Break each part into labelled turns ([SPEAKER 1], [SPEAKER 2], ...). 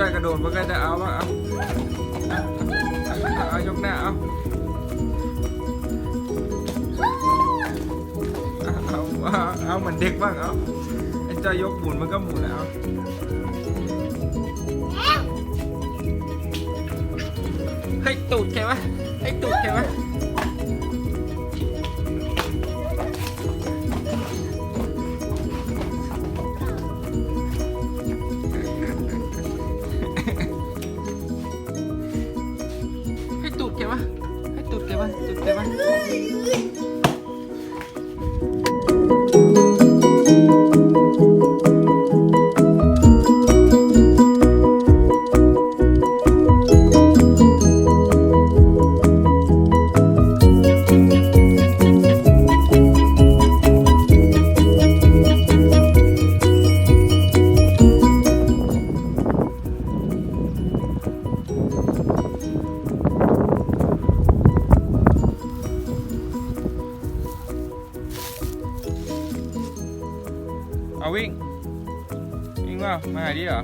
[SPEAKER 1] จ้อยกระโดดมันก็จะเอาวะเอาเอาเอาเอายกหน้าเอาเอาเอาเอาเหมือนเด็กบ้างเอาไอ้จ้อยยกหมุนมันก็หมุนแล้วให้ตูดแกวะให้ตูดแกวะใวิ่งว่ามาหาดิเหรอ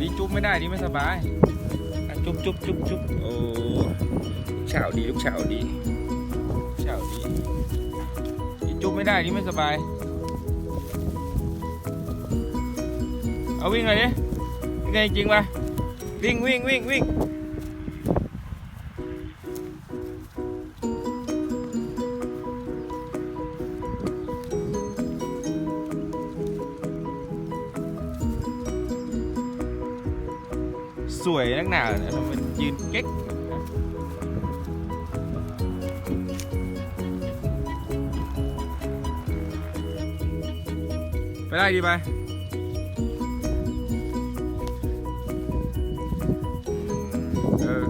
[SPEAKER 1] ดีจุ๊บไม่ได้ดิไม่สบายอะจุ๊บจุ๊บจุ๊บจุ๊บโอ้ลูกเฉาวดีลูกเฉาวดีลูกเฉาวดีดีจุ๊บไม่ได้ดิไม่สบาย เอาวิ่งเลยดิวิ่งไงจริงปะวิ่งวิ่งวิ่งวิ่ง สวยนักหนาเนี่ยทำไมยืนเก๊กไปได้ดีไปเออ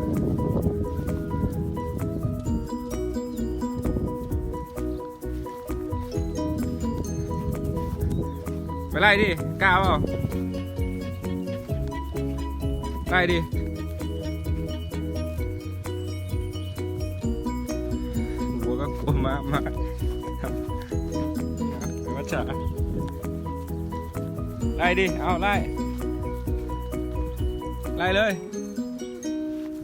[SPEAKER 1] ไปไล่ดิกล้าเปล่า ไล่ดิหัวก็กลัวมากมากครับมาจ่าไล่ดิ เอาไล่ ไล่เลย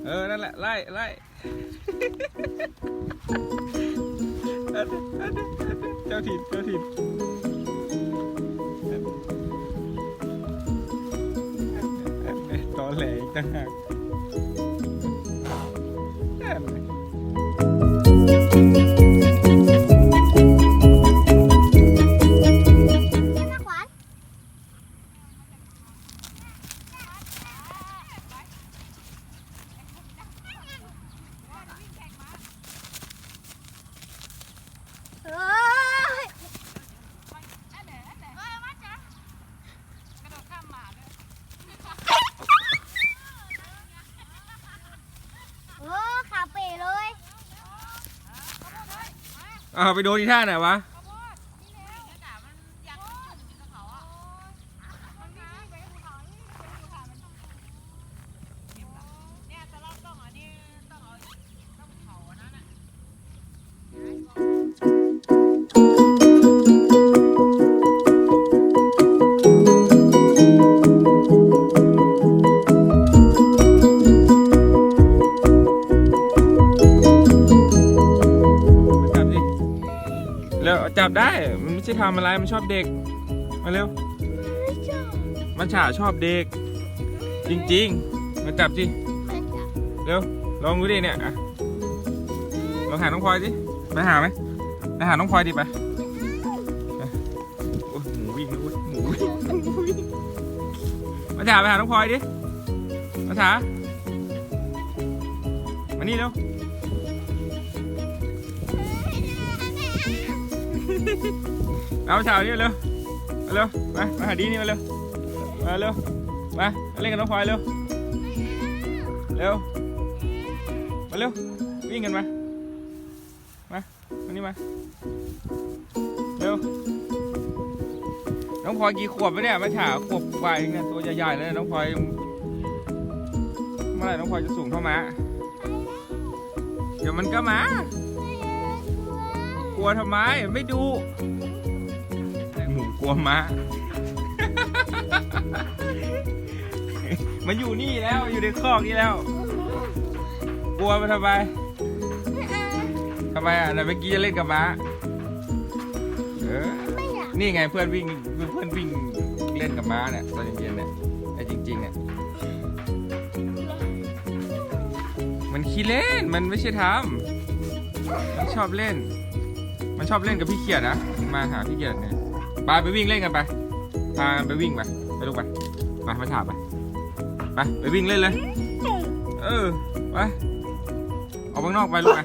[SPEAKER 1] เออ นั่นแหละ ไล่ ไล่เจ้าถิ่นเจ้าถิ่น แหลอีกต่างหาก อ้าวไปโดนที่ท่าไหนวะ มันไม่ใช่ทำอะไรมันชอบเด็ก มาเร็วมันฉาชอบเด็ก จริง ๆ มาจับสิเร็วลองดูดิเนี่ยอะลองหาน้องพลอยดิไปหาไหมไปหาน้องพลอยดิไปไปโอ้ยหมูวิ่งนะเว้ยหมูวิ่งหมูวิ่งมาถาไปหาน้องพลอยดิมาถามานี่เร็วเอาเช้านี่มาเร็วมาเร็วมามาหาดีนี่มาเร็วมาเร็วมาเล่นกับน้องพลอยเร็วเร็วมาเร็ววิ่งกันมามามานี่มาเร็วน้องพลอยกี่ขวบแล้วเนี่ยมาฉาขวบกว่าเองเนี่ยตัวใหญ่ๆแล้วนี่ยน้องพลอยเมื่อไหร่น้องพลอยจะสูงเท่าม้าเดี๋ยวมันก็มากลัวทำไมไม่ดู กลัวม้า มันอยู่นี่แล้วอยู่ในคอกนี่แล้ว กลัวมันทำไมทำไมอะแล้วเมื่อกี้จะเล่นกับม้าเออ
[SPEAKER 2] ไม่อยาก
[SPEAKER 1] นี่ไงเพื่อนวิ่งเพื่อนวิ่งเล่นกับม้าเนี่ยตอนเย็นๆเนี่ยแต่จริงๆเนี่ยมันขี้เล่นมันไม่ใช่ทำมันชอบเล่น มันชอบเล่นกับพี่เขียดนะมาหาพี่เขียดเนี่ย ไปไปวิ่งเล่นกันไปพาไปวิ่งไปไปลูกไปไปมาถามไปไปไปวิ่งเล่นเลย เออไปออกข้างนอกไปลูกไป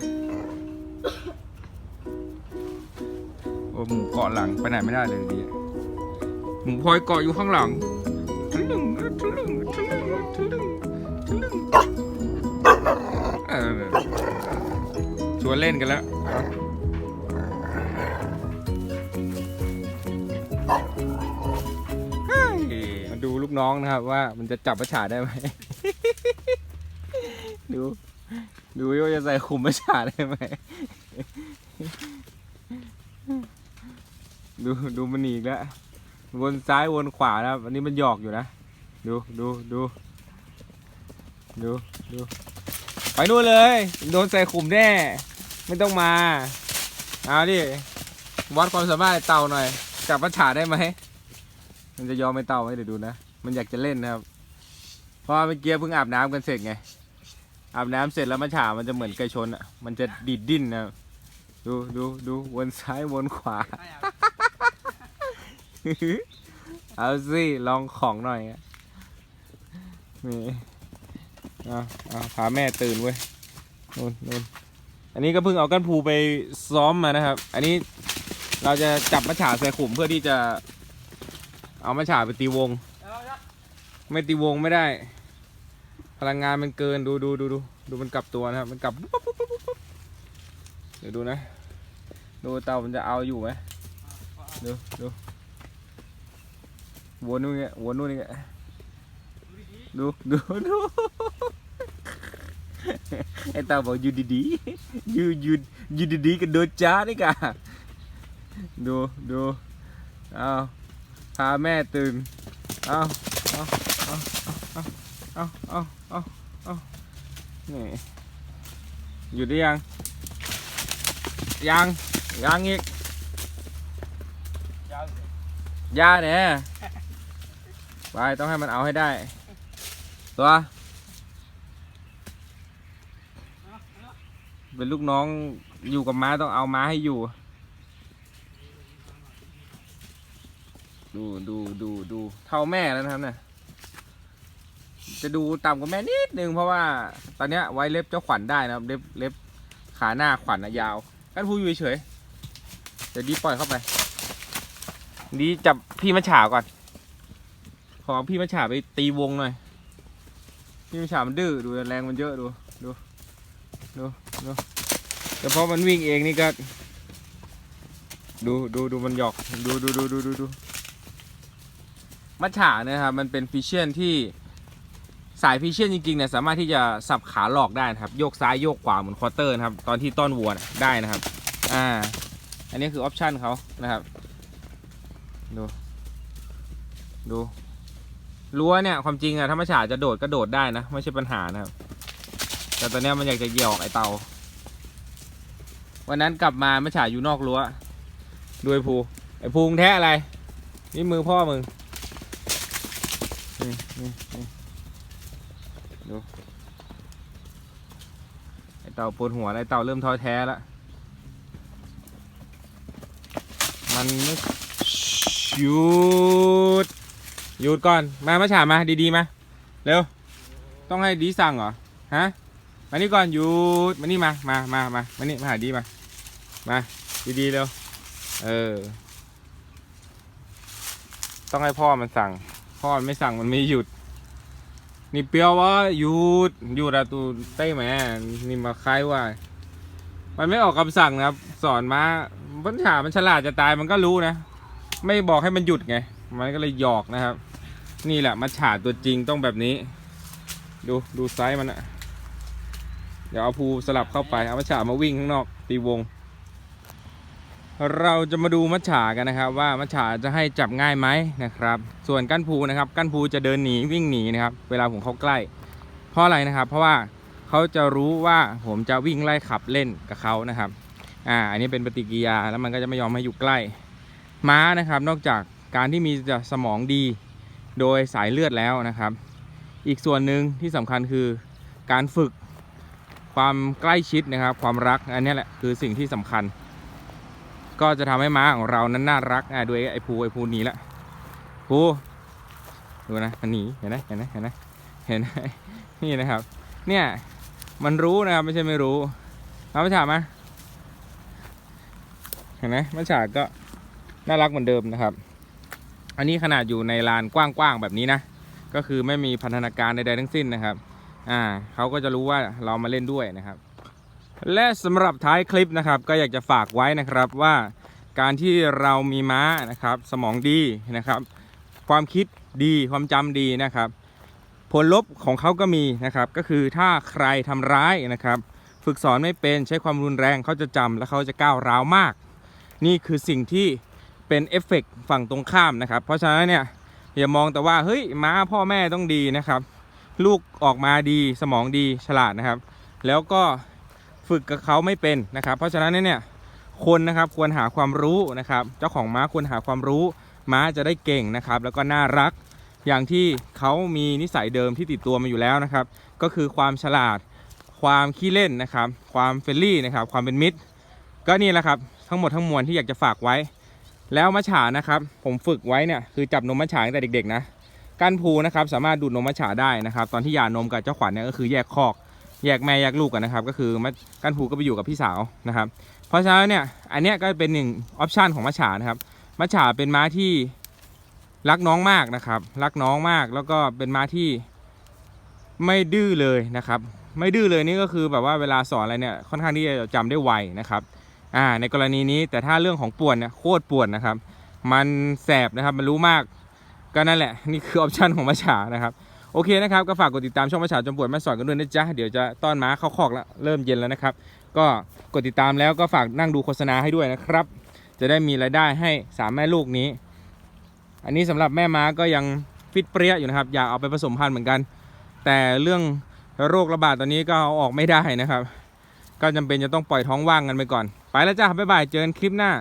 [SPEAKER 1] โอ้หมูเกาะหลังไปไหนไม่ได้เลยดีหมูพลอยเกาะอยู่ข้างหลังทะลึงทะลึงทะลึงทะลึงทะลึงชวนเล่นกันแล้ว กน้องนะครับ ว่ามันจะจับประฉาได้ไหม ดูดูว่าจะใส่ขุมประฉาได้ไหม ดูดูมันหนีอีกแล้ววนซ้ายวนขวาแล้วอันนี้มันหยอกอยู่นะ ดูดูดูดูดูไปนู่นเลย โดนใส่ขุมแน่ ไม่ต้องมา เอาดิวัดความสามารถเต่าหน่อยจับประฉาได้ไหมมันจะยอมไม่เต่าไหมเดี๋ยวดูนะ มันอยากจะเล่นนะครับ เพราะเมื่อกี้เพิ่งอาบน้ำกันเสร็จไง อาบน้ำเสร็จแล้วมาฉามันจะเหมือนไก่ชนอะ มันจะดีดดิ้นนะดูดูดูวนซ้ายวนขวา เอาสิลองของหน่อยนี่เอาเอาพาแม่ตื่นเว้ยนู่นนู่นอันนี้ก็เพิ่งเอากั้นผูไปซ้อมมานะครับ อันนี้เราจะจับมะฉาใส่ขุมเพื่อที่จะเอามะฉาไปตีวง ไม่ตีวงไม่ได้ พลังงานมันเกินดูดูดูดูดูมันกลับตัวนะครับ มันกลับปุ๊บปุ๊บปุ๊บปุ๊บเดี๋ยวดูนะ ดูเต่ามันจะเอาอยู่ไหมดูดูวนนู่นเงี้ยวนนู่นนี่เงี้ยดูดูดูไอเต่าบอกอยู่ดีๆอยู่อยู่อยู่ดีๆกันโดนจ้านี่กะดูดูเอาพาแม่ตื่น เอาเอาเอาเอาเอาเอาเอานี่อยู่ได้ยัง ยัง ยังอีกย่าเนี่ยไปต้องให้มันเอาให้ได้ ตัวเป็นลูกน้องอยู่กับม้าต้องเอาม้าให้อยู่ ดูดูดูดูเท่าแม่แล้วนะครับเนี่ยจะดูต่ำกว่าแม่นิดนึงเพราะว่าตอนเนี้ยไว้เล็บเจ้าขวัญได้นะครับเล็บเล็บขาหน้าขวัญอะยาวกันพูอยู่เฉยเดี๋ยวดีปล่อยเข้าไป ดีจับพี่มัชฉาก่อน ขอพี่มัชฉาไปตีวงหน่อย พี่มัชฉามันดื้อดูแรงมันเยอะดูดูดูดูแต่พอมันวิ่งเองนี่ก็ ดูดูดูมันหยอก ดูดูดูดูดูดู มัชฉาเนี่ยครับมันเป็นฟิชเชียนที่สายฟิชเชียนจริงๆเนี่ยสามารถที่จะสับขาหลอกได้นะครับโยกซ้ายโยกขวาเหมือนควอเตอร์นะครับตอนที่ต้อนวัวได้นะครับอ่าอันนี้คือออปชันเขานะครับดูดูรั้วเนี่ยความจริงอะถ้ามัชฉาจะโดดก็โดดได้นะไม่ใช่ปัญหานะครับ แต่ตอนเนี้ยมันอยากจะเหยียอกไอเตาวันนั้นกลับมามัชฉาอยู่นอกรั้วดูไอภูไอภูงแท้อะไรนี่มือพ่อมึง นี่นี่นี่ดูไอเต่าปวดหัวไอเต่าเริ่มท้อแท้แล้วมันไม่หยุดหยุดก่อน มามาฉามาดีๆมาเร็ว ต้องให้ดีสั่งเหรอฮะมานี่ก่อนหยุดมานี่มามามามามานี่มาหาดีมามาดีๆเร็วเออต้องให้พ่อมันสั่ง พ่อมไม่สั่งมันไม่หยุด นี่เปียวว่าหยุดหยุดอะตูเต้แม่นี่มาคล้ายว่า มันไม่ออกคำสั่งนะครับ สอนมาปัญหามันฉลาดจะตายมันก็รู้นะ ไม่บอกให้มันหยุดไง มันก็เลยหยอกนะครับ นี่แหละมัจฉาตัวจริงต้องแบบนี้ ดูดูไซส์มันอะเดี๋ยวเอาภูสลับเข้าไป เอามัจฉามาวิ่งข้างนอกตีวง เราจะมาดูมัจฉากันนะครับ ว่ามัจฉาจะให้จับง่ายไหมนะครับ ส่วนกั้นภูนะครับ กั้นภูจะเดินหนีวิ่งหนีนะครับ เวลาผมเข้าใกล้ เพราะอะไรนะครับ เพราะว่าเขาจะรู้ว่าผมจะวิ่งไล่ขับเล่นกับเขานะครับ อ่า อันนี้เป็นปฏิกิริยาแล้วมันก็จะไม่ยอมให้อยู่ใกล้ ม้านะครับ นอกจากการที่มีสมองดี โดยสายเลือดแล้วนะครับ อีกส่วนหนึ่งที่สำคัญคือการฝึกความใกล้ชิดนะครับ ความรักอันนี้แหละคือสิ่งที่สำคัญ ก็จะทำให้ม้าของเรานั้นน่ารักอะดูไอ้ไอ้ภูไอ้ภูหนีละภูดูนะมันหนีเห็นไหมเห็นไหมเห็นไหมเห็นไหมนี่นะครับ เนี่ยมันรู้นะครับไม่ใช่ไม่รู้เอามาฉามาเห็นไหมมัจฉาก็น่ารักเหมือนเดิมนะครับ อันนี้ขนาดอยู่ในลานกว้างๆแบบนี้นะก็คือไม่มีพันธนาการใดๆทั้งสิ้นนะครับ อ่าเขาก็จะรู้ว่าเรามาเล่นด้วยนะครับ และสำหรับท้ายคลิปนะครับ ก็อยากจะฝากไว้นะครับว่าการที่เรามีม้านะครับ สมองดีนะครับ ความคิดดีความจำดีนะครับ ผลลบของเขาก็มีนะครับ ก็คือถ้าใครทำร้ายนะครับ ฝึกสอนไม่เป็นใช้ความรุนแรงเขาจะจำและเขาจะก้าวร้าวมาก นี่คือสิ่งที่เป็นเอฟเฟกต์ฝั่งตรงข้ามนะครับ เพราะฉะนั้นเนี่ยอย่ามองแต่ว่าเฮ้ยม้าพ่อแม่ต้องดีนะครับ ลูกออกมาดีสมองดีฉลาดนะครับ แล้วก็ ฝึกกับเขาไม่เป็นนะครับ เพราะฉะนั้นเนี่ยคนนะครับควรหาความรู้นะครับ เจ้าของม้าควรหาความรู้ ม้าจะได้เก่งนะครับ แล้วก็น่ารักอย่างที่เขามีนิสัยเดิมที่ติดตัวมาอยู่แล้วนะครับ ก็คือความฉลาดความขี้เล่นนะครับ ความเฟรนลี่นะครับ ความเป็นมิตร ก็นี่แหละครับทั้งหมดทั้งมวลที่อยากจะฝากไว้ แล้วมัจฉานะครับ ผมฝึกไว้เนี่ยคือจับนมมัจฉาตั้งแต่เด็กๆนะก้านภูนะครับสามารถดูดนมมัจฉาได้นะครับ ตอนที่หย่านมกับเจ้าขวัญเนี่ยก็คือแยกคอก แยกแม่แยกลูกกันนะครับ ก็คือมัจก้านภูก็ไปอยู่กับพี่สาวนะครับ เพราะฉะนั้นเนี่ยอันเนี้ยก็เป็นหนึ่งออปชันของมัจฉานะครับมัจฉาเป็นม้าที่รักน้องมากนะครับ รักน้องมากแล้วก็เป็นม้าที่ไม่ดื้อเลยนะครับ ไม่ดื้อเลยนี่ก็คือแบบว่าเวลาสอนอะไรเนี่ยค่อนข้างที่จะจำได้ไวนะครับอ่าในกรณีนี้แต่ถ้าเรื่องของป่วนเนี่ยโคตรป่วนนะครับ มันแสบนะครับมันรู้มากก็นั่นแหละนี่คือออปชันของมัจฉานะครับ โอเคนะครับ ก็ฝากกดติดตามช่องมัจฉาจมปวดแม่สอนกันด้วยนะจ๊ะ เดี๋ยวจะต้อนม้าเข้าคอกแล้ว เริ่มเย็นแล้วนะครับ ก็กดติดตามแล้วก็ฝากนั่งดูโฆษณาให้ด้วยนะครับ จะได้มีรายได้ให้สามแม่ลูกนี้ อันนี้สำหรับแม่ม้าก็ยังฟิตเปรี้ยอยู่นะครับ อยากเอาไปผสมพันธุ์เหมือนกัน แต่เรื่องโรคระบาดตอนนี้ก็เอาออกไม่ได้นะครับ ก็จำเป็นจะต้องปล่อยท้องว่างกันไปก่อน ไปแล้วจ้าบ๊ายบายเจอกันคลิปหน้า